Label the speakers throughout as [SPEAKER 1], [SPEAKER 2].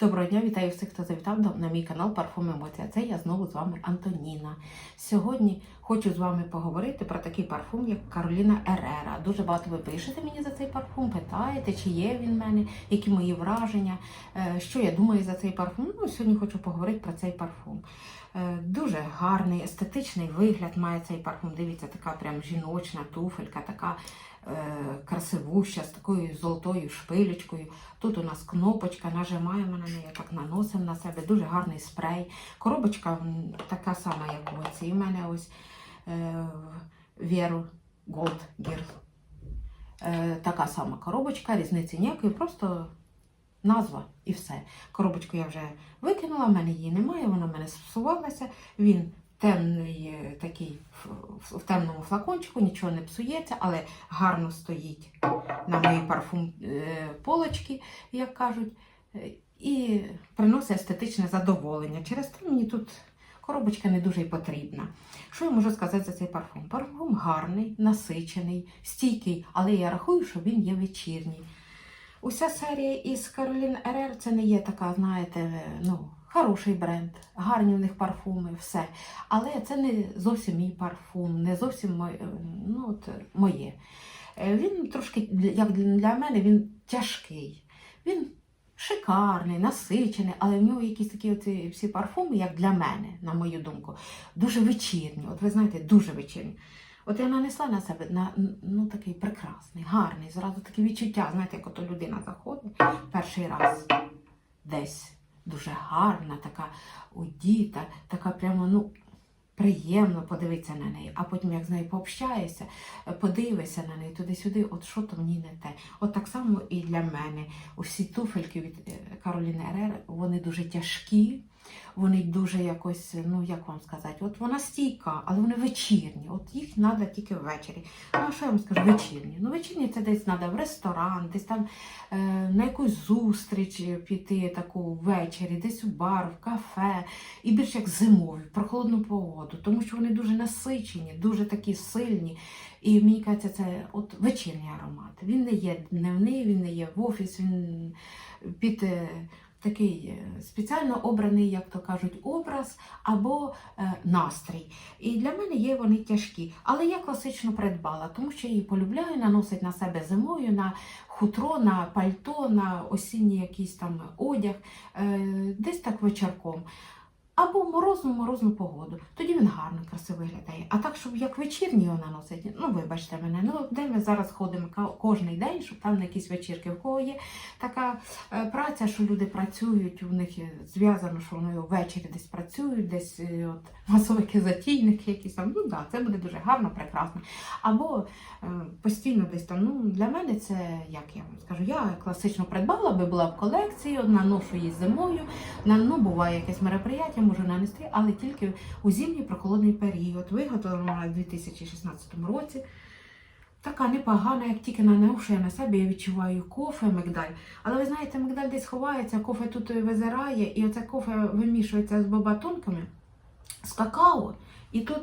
[SPEAKER 1] Доброго дня, вітаю всіх, хто завітав на мій канал Парфум Емоція. Це я знову з вами Антоніна. Сьогодні хочу з вами поговорити про такий парфум, як Кароліна Ерера. Дуже багато ви пишете мені за цей парфум, питаєте, чи є він в мене, які мої враження, е, що я думаю за цей парфум. Ну, сьогодні хочу поговорити про цей парфум. Е, Дуже гарний, естетичний вигляд має цей парфум. Дивіться, така прям жіночна туфелька, така е, красивуща, з такою золотою шпилечкою. Тут у нас кнопочка, нажимаємо на неї, так наносимо на себе. Дуже гарний спрей. Коробочка така сама, як у цій. Мене ось е, Vero Gold Gear. Е, така сама коробочка, різниці ніякої, просто назва і все. Коробочку я вже викинула, в мене її немає, вона в мене спсувалася. Він темний, е, такий в, темному флакончику, нічого не псується, але гарно стоїть на моїй парфум е, полочці, як кажуть, е, і приносить естетичне задоволення. Через те мені тут коробочка не дуже й потрібна. Що я можу сказати за цей парфум? Парфум гарний, насичений, стійкий, але я рахую, що він є вечірній. Уся серія із Каролін РР це не є така, знаєте, ну, хороший бренд, гарні в них парфуми, все. Але це не зовсім мій парфум, не зовсім моє, ну, от, моє. Е, Він трошки, як для мене, він тяжкий. Він шикарний, насичений, але в нього якісь такі оці всі парфуми, як для мене, на мою думку, дуже вечірні. От ви знаєте, дуже вечірні. От я нанесла на себе на ну такий прекрасний, гарний, зразу таке відчуття, знаєте, як ото людина заходить перший раз десь дуже гарна, така одіта, така прямо, ну. Приємно подивитися на неї, а потім, як з нею пообщаєшся, е, подивишся на неї туди-сюди, от що то мені не те. От так само і для мене. Усі туфельки від е, Кароліни Ерер, вони дуже тяжкі, вони дуже якось, ну як вам сказати, от вона стійка, але вони вечірні. От їх треба тільки ввечері. Ну, а що я вам скажу, вечірні? Ну, вечірні це десь треба в ресторан, десь там е, на якусь зустріч піти таку ввечері, десь у бар, в кафе. І більш як зимові, в прохолодну погоду, тому що вони дуже насичені, дуже такі сильні. І мені кажеться, це от вечірній аромат. Він не є дневний, він не є в офіс, він під е, такий е, спеціально обраний, як то кажуть, образ або е, настрій. І для мене є вони тяжкі. Але я класично придбала, тому що її полюбляю, наносить на себе зимою, на хутро, на пальто, на осінній якийсь там одяг, е, десь так вечірком. Або в морозну морозну погоду. Тоді він гарно, красиво виглядає. А так, щоб як вечірній його наносить, ну вибачте мене, ну де ми зараз ходимо кожний день, щоб там на якісь вечірки. В кого є така е, праця, що люди працюють, у них зв'язано, що вони ввечері десь працюють, десь е, от масовики, затійники якісь там. Ну так, це буде дуже гарно, прекрасно. Або е, постійно десь там. Ну для мене це як я вам скажу, я класично придбала, би була в колекції, наношу її зимою. На, ну, буває якесь мероприятие, можу нанести, але тільки у зимній прохолодний період. Виготовлена у 2016 році. Така непогана, як тільки наношу я на себе, я відчуваю кофе, мигдаль. Але ви знаєте, мигдаль десь ховається, кофе тут визирає, і оце кофе вимішується з бобатонками, з какао, і тут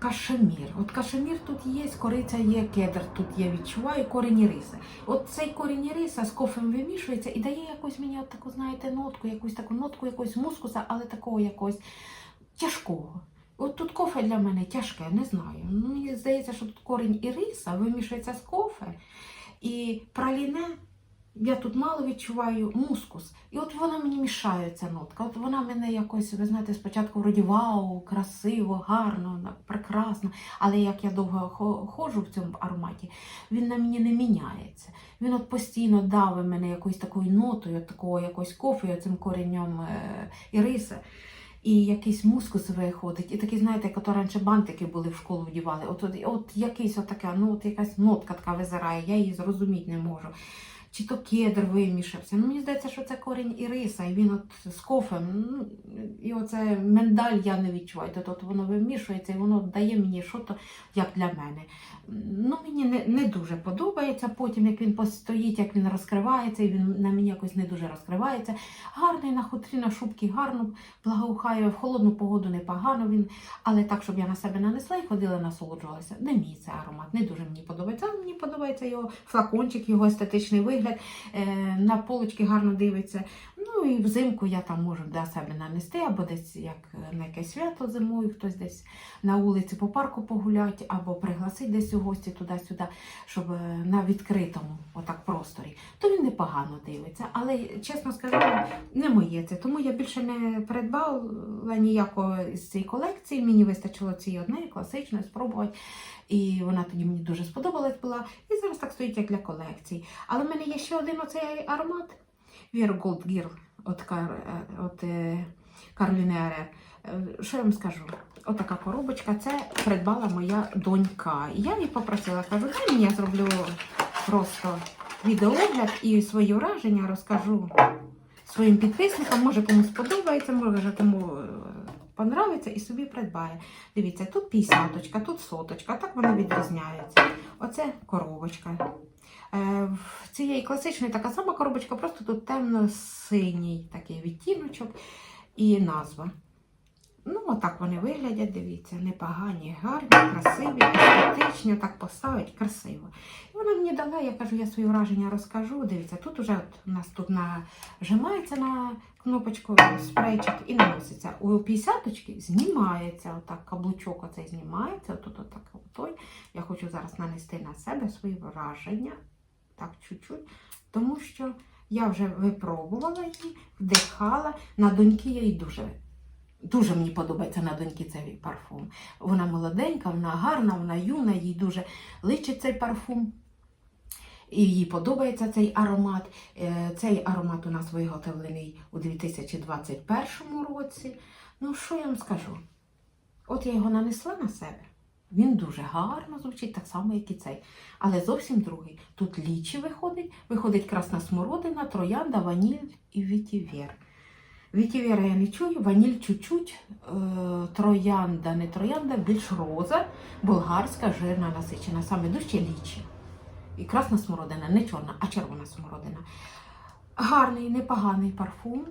[SPEAKER 1] кашемір. От кашемір тут є, кориця є, кедр тут є, відчуваю корені риси. От цей корінь риса з кофем вимішується і дає якусь мені от таку, знаєте, нотку, якусь таку нотку якогось мускуса, але такого якогось тяжкого. От тут кофе для мене тяжке, не знаю. Ну, мені здається, що тут корінь і риса вимішується з кофе. І праліне, я тут мало відчуваю мускус. І от вона мені мішає ця нотка. От вона мене якось, ви знаєте, спочатку вроді вау, красиво, гарно, прекрасно. Але як я довго ходжу в цьому ароматі, він на мені не міняється. Він от постійно давить мене якоюсь такою нотою, от такого якось кофе, цим коренням е, іриси. І якийсь мускус виходить, і такі, знаєте, як раніше бантики були в школу вдівали. От, от, от якийсь отака, ну от якась нотка така визирає, я її зрозуміти не можу. Чи то кедр вимішався. Ну, мені здається, що це корінь іриса, і він от з кофем. Ну, і оце миндаль я не відчуваю. Тут от воно вимішується і воно дає мені що то як для мене. Ну, мені не, не дуже подобається потім, як він постоїть, як він розкривається, і він на мені якось не дуже розкривається. Гарний на хутрі, на шубки, гарно благоухає, в холодну погоду непогано він, але так, щоб я на себе нанесла і ходила, насолоджувалася. Не мій це аромат, не дуже мені подобається. Але мені подобається його флакончик, його естетичний вигляд, е, на полочки гарно дивиться. Ну, і взимку я там можу для себе нанести, або десь як на якесь свято зимою, хтось десь на вулиці по парку погуляти, або пригласити десь у гості туди-сюди, щоб е, на відкритому отак просторі. То він непогано дивиться. Але чесно скажу, не моє це. Тому я більше не придбала ніякого з цієї колекції. Мені вистачило цієї однієї класичної спробувати. І вона тоді мені дуже сподобалась була. І зараз так стоїть як для колекції. Але в мене є ще один оцей аромат. Vero Gold Girl от, Кар, е, от е, Кароліни Е, Що я вам скажу? Отака коробочка, це придбала моя донька. І я її попросила, кажу, дай мені я зроблю просто відеоогляд і свої враження розкажу своїм підписникам. Може комусь сподобається, може кому понравиться і собі придбає. Дивіться, тут 50, тут соточка, так вони відрізняються. Оце коробочка. Е, В цієї класичної така сама коробочка, просто тут темно-синій такий відтіночок і назва. Ну, отак вони виглядять, дивіться, непогані, гарні, красиві, естетичні, так поставить, красиво. І вона мені дала, я кажу, я свої враження розкажу. Дивіться, тут уже от у нас тут нажимається на кнопочку спрейчик і наноситься. У 50-очки знімається, отак, каблучок оцей знімається, тут отак той. Я хочу зараз нанести на себе свої враження. Так, чуть-чуть. Тому що я вже випробувала її, вдихала. На доньки я її дуже. Дуже мені подобається на доньки цей парфум. Вона молоденька, вона гарна, вона юна, їй дуже личить цей парфум. І їй подобається цей аромат. Е, Цей аромат у нас виготовлений у 2021 році. Ну, що я вам скажу? От я його нанесла на себе. Він дуже гарно звучить, так само, як і цей. Але зовсім другий. Тут лічі виходить, виходить красна смородина, троянда, ваніль і вітівер. Вітівера я не чую, ваніль чуть-чуть, е, троянда, не троянда, більш роза, болгарська, жирна, насичена, саме дужче лічі. І красна смородина, не чорна, а червона смородина. Гарний, непоганий парфум.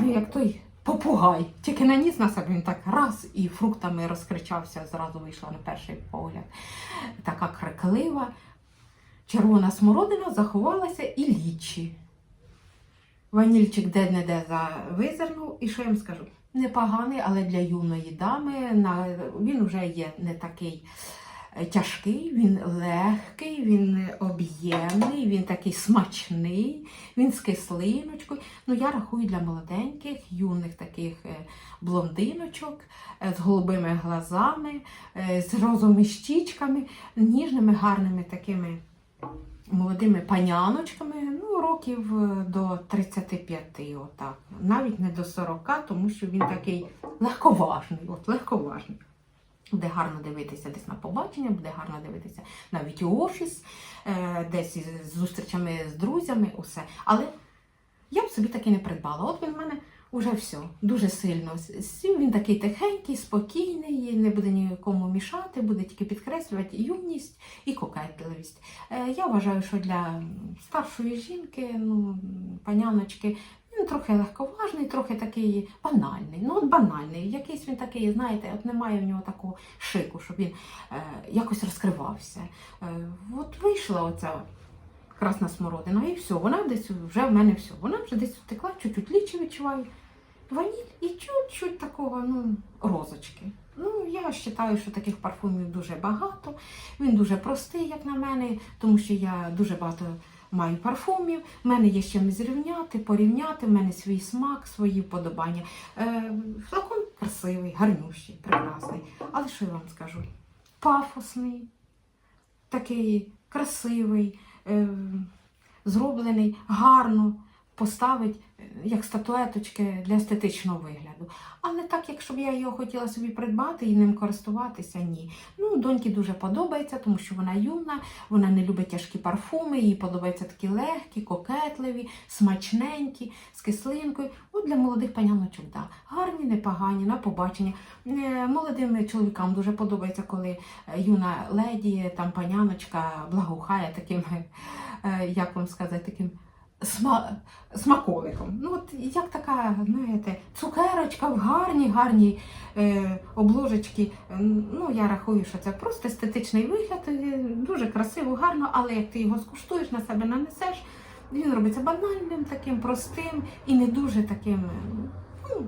[SPEAKER 1] Ну, Як той попугай. Тільки наніс на себе він так раз і фруктами розкричався, зразу вийшла на перший погляд. Така криклива. Червона смородина заховалася і лічі. Ванільчик де-не-де визирнув. І що я вам скажу? Непоганий, але для юної дами він вже є не такий тяжкий, він легкий, він об'ємний, він такий смачний, він з кислиночкою. Ну, я рахую для молоденьких, юних таких е, блондиночок е, з голубими глазами, е, з розовими щічками, ніжними, гарними такими молодими паняночками, ну, років е, до 35, отак. Навіть не до 40, тому що він такий легковажний, от легковажний. Буде гарно дивитися десь на побачення, буде гарно дивитися навіть у офіс, е, десь із зустрічами з друзями, усе. Але я б собі таки не придбала. От він в мене вже все, дуже сильно. Він такий тихенький, спокійний, не буде нікому мішати, буде тільки підкреслювати юність і кокетливість. Е, Я вважаю, що для старшої жінки, ну, паняночки, він трохи легковажний, трохи такий банальний. Ну, от банальний. Якийсь він такий, знаєте, от немає в нього такого шику, щоб він е, якось розкривався. Е, от вийшла оця красна смородина, і все, вона десь вже в мене все. Вона вже десь втекла, чуть-чуть лічі відчуваю. Ваніль і чуть-чуть такого, ну, розочки. Ну, я вважаю, що таких парфумів дуже багато. Він дуже простий, як на мене, тому що я дуже багато маю парфумів. в мене є з чим зрівняти, порівняти, в мене свій смак, свої вподобання. Е, флакон красивий, гарнющий, прекрасний. Але що я вам скажу? Пафосний, такий красивий, е, зроблений гарно, поставить е, як статуеточки для естетичного вигляду. Але так, якщо б я його хотіла собі придбати і ним користуватися, ні. Ну, доньки дуже подобається, тому що вона юна, вона не любить тяжкі парфуми, їй подобаються такі легкі, кокетливі, смачненькі, з кислинкою. От для молодих паняночок, да. гарні, непогані, на побачення. Е, Молодим чоловікам дуже подобається, коли е, юна леді, там паняночка благоухає таким, як вам сказати, таким сма... смаколиком. Ну, от як така, знаєте, цукерочка в гарній, гарній е, обложечці. Е, Ну, я рахую, що це просто естетичний вигляд, е, дуже красиво, гарно, але як ти його скуштуєш, на себе нанесеш, Він робиться банальним, таким простим і не дуже таким, ну,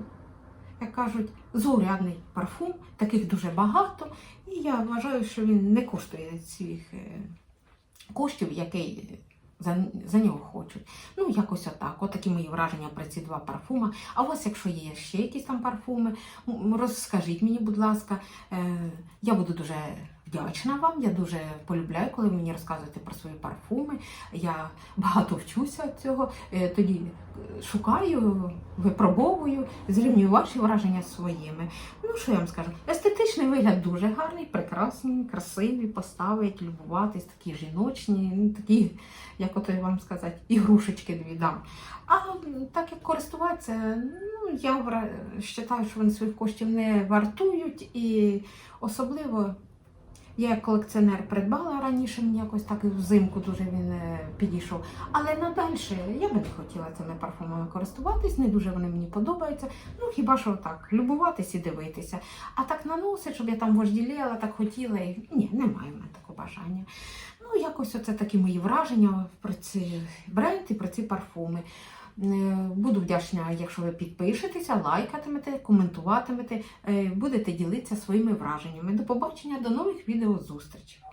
[SPEAKER 1] як кажуть, заурядний парфум. Таких дуже багато. І я вважаю, що він не коштує цих е, коштів, які за, за нього хочуть. Ну, якось отак. Отакі мої враження про ці два парфуми. А у вас, якщо є ще якісь там парфуми, розкажіть мені, будь ласка. Е, я буду дуже вдячна вам. Я дуже полюбляю, коли мені розказуєте про свої парфуми. Я багато вчуся від цього. Е, тоді шукаю, випробовую, зрівнюю ваші враження своїми. Ну, що я вам скажу? Естетичний вигляд дуже гарний, прекрасний, красиві, поставить, любуватись, такі жіночні, ну, такі, як ото вам сказати, ігрушечки дві дам. А так як користуватися, ну я вважаю, що вони своїх коштів не вартують і особливо. Я як колекціонер придбала раніше, мені якось так і взимку дуже він е, підійшов. Але надальше я би не хотіла цими парфумами користуватись, не дуже вони мені подобаються. Ну хіба що так, любуватись і дивитися. А так наносить, щоб я там вожділіла, так хотіла. І... Ні, немає в мене такого бажання. Ну, якось оце такі мої враження про ці бренд і про ці парфуми. Е, Буду вдячна, якщо ви підпишетеся, лайкатимете, коментуватимете, е, будете ділитися своїми враженнями. До побачення, до нових відео зустрічей.